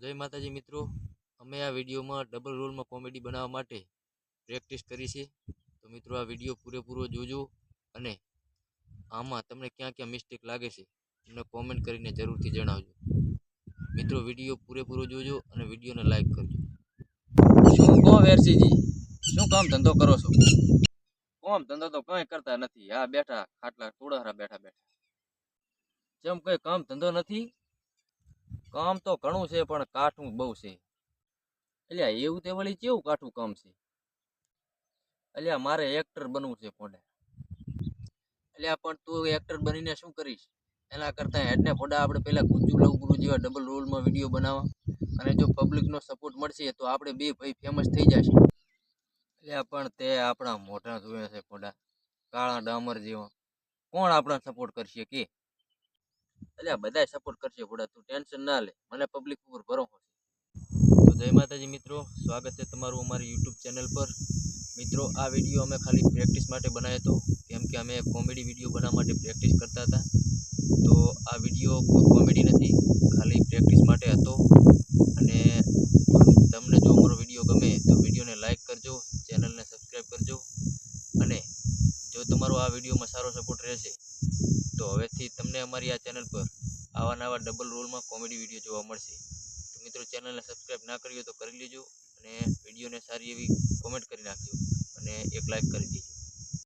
જય માતાજી મિત્રો. અમે આ વિડીયોમાં ડબલ રોલમાં કોમેડી બનાવવા માટે પ્રેક્ટિસ કરી છે. તો મિત્રો આ વીડિયો પૂરેપૂરો જોજો અને આમાં તમને ક્યાં ક્યાં મિસ્ટેક લાગે છે એમને કોમેન્ટ કરીને જરૂરથી જણાવજો. મિત્રો વીડિયો પૂરેપૂરો જોજો અને વિડીયોને લાઈક કરજો. કહો વેરસીજી શું કામ ધંધો કરો છો? કોમ ધંધો તો કંઈ કરતા નથી. આ બેઠા ખાટલા ટોળારા બેઠા બેઠા. જેમ કઈ કામ ધંધો નથી કામ તો ઘણું છે, પણ કાઠું બહુ છે. અલ્યા, એવું તે વળી કેવું કાઠું કામ છે? અલ્યા, મારે એક્ટર બનવું છે ફોડે. અલ્યા, પણ તું એક્ટર બનીને શું કરીશ? એના કરતાં હેડને ફોડા, આપણે પહેલાં ગુજ્જુ લવગુરુ જેવા ડબલ રોલમાં વીડિયો બનાવવા. અને જો પબ્લિકનો સપોર્ટ મળશે, તો આપણે બે ભાઈ ફેમસ થઈ જશે. એટલે પણ તે આપણા મોઢા જોયા છે ફોડા. કાળા ડામર જેવા. કોણ આપણા સપોર્ટ કરશે કે? એટલે બધાય સપોર્ટ કરશે ફોડા તું ટેન્શન ના લે. મને પબ્લિક ઉપર ભરોસો તો જય માતાજી મિત્રો, સ્વાગત છે તમારું અમારી યુટ્યુબ ચેનલ પર. મિત્રો, આ વીડિયો અમે ખાલી પ્રેક્ટિસ માટે બનાવ્યો હતો, કેમ કે અમે કોમેડી વીડિયો બનાવવા માટે પ્રેક્ટિસ કરતા હતા. તો આ વીડિયો કોઈ કોમેડી નથી, ખાલી પ્રેક્ટિસ માટે હતો. અને તમને જો અમારો વીડિયો ગમે, તો વિડીયોને લાઇક કરજો, ચેનલને સબસ્ક્રાઈબ કરજો. અને જો તમારો આ વિડીયોમાં સારો સપોર્ટ રહેશે તો હવેથી તમને અમારી આ ચેનલ પર આવા નવા ડબલ રોલમાં કોમેડી વીડિયો જોવા મળશે. તો મિત્રો ચેનલને સબસ્ક્રાઈબ ના કરી તો કરી લેજો અને વિડીયોને સારી એવી કોમેન્ટ કરી નાખજો અને એક લાઈક કરી દેજો.